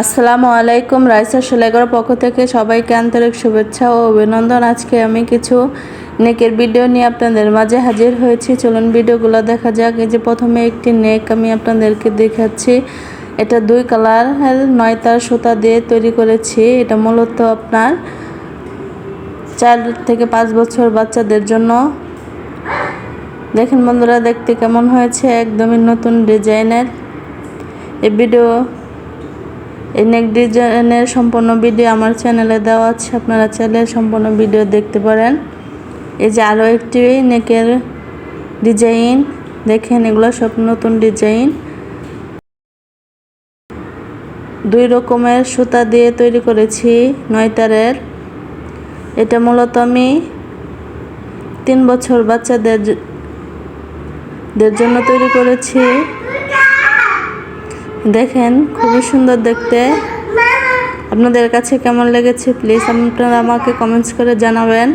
আসসালামু আলাইকুম, রাইসা সোলেগর পক্ষ থেকে সবাইকে আন্তরিক শুভেচ্ছা ও অভিনন্দন। আজকে আমি কিছু নেকের ভিডিও নিয়ে আপনাদের মাঝে হাজির হয়েছি। চলুন ভিডিওগুলো দেখা যাক। এই যে প্রথমে একটি নেক আমি আপনাদেরকে দেখাচ্ছি। এটা দুই কালার নয়তার সুতা দিয়ে তৈরি করেছি। এটা মূলত আপনার চার থেকে পাঁচ বছর বাচ্চাদের জন্য। দেখেন বন্ধুরা, দেখতে কেমন হয়েছে? একদমই নতুন ডিজাইনের। এই ভিডিও এই নেক ডিজাইনের সম্পূর্ণ ভিডিও আমার চ্যানেলে দেওয়া আছে। আপনারা চাইলে সম্পূর্ণ ভিডিও দেখতে পারেন। এই যে আরও একটি নেকের ডিজাইন দেখেন, এগুলো সব নতুন ডিজাইন দুই রকমের সুতা দিয়ে তৈরি করেছি নয়তারের। এটা মূলত আমি তিন বছর বাচ্চাদের দের জন্য তৈরি করেছি। দেখেন, খুবই সুন্দর দেখতে। আপনাদের কাছে কেমন লেগেছে? প্লিজ আপনারা আমাকে কমেন্টস করে জানাবেন।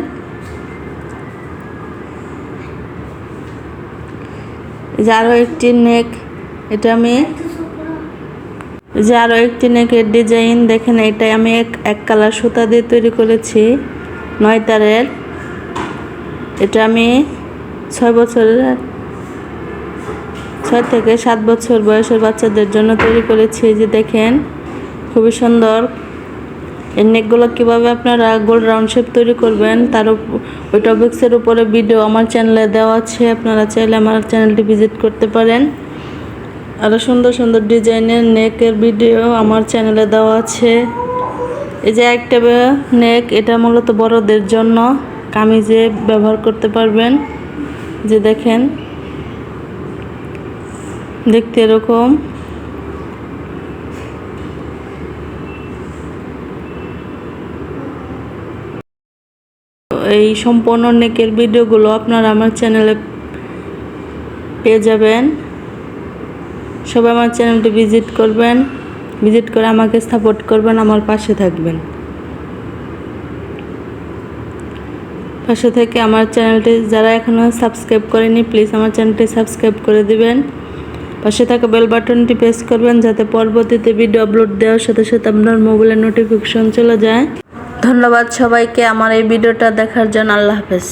যে আরও একটি নেক, এটা আমি যে আরও একটি নেকের ডিজাইন দেখেন এটা আমি এক এক কালার সুতা দিয়ে তৈরি করেছি, নয় তারের। এটা আমি ছয় বছরের ছয় থেকে সাত বছর বয়সের বাচ্চাদের জন্য তৈরি করেছি যে দেখেন, খুবই সুন্দর। এই নেকগুলো কীভাবে আপনারা গোল রাউন্ড শেপ তৈরি করবেন, তার ওই টপিক্সের উপরে ভিডিও আমার চ্যানেলে দেওয়া আছে, আপনারা চাইলে আমার চ্যানেলটি ভিজিট করতে পারেন। আরও সুন্দর সুন্দর ডিজাইনের নেকের ভিডিও আমার চ্যানেলে দেওয়া আছে। এই যে একটা নেক, এটা মূলত বড়দের জন্য, কামিজে ব্যবহার করতে পারবেন। যে দেখেন দেখতে এরকম। এই সম্পূর্ণ নেকের ভিডিওগুলো আপনারা আমার চ্যানেলে পেয়ে যাবেন। সবাই আমার চ্যানেলটি ভিজিট করবেন। ভিজিট করে আমাকে সাপোর্ট করবেন, আমার পাশে থাকবেন। পাশে থেকে আমার চ্যানেলটি যারা এখনও সাবস্ক্রাইব করেনি প্লিজ আমার চ্যানেলটি সাবস্ক্রাইব করে দিবেন। পাশে থাকা বেল বাটনটি প্রেস করবেন যাতে পরবর্তীতে ভিডিও আপলোড দেওয়ার সাথে সাথে আপনার মোবাইলে নোটিফিকেশন চলে যায়। ধন্যবাদ সবাইকে আমার এই ভিডিওটা দেখার জন্য। আল্লাহ হাফেজ।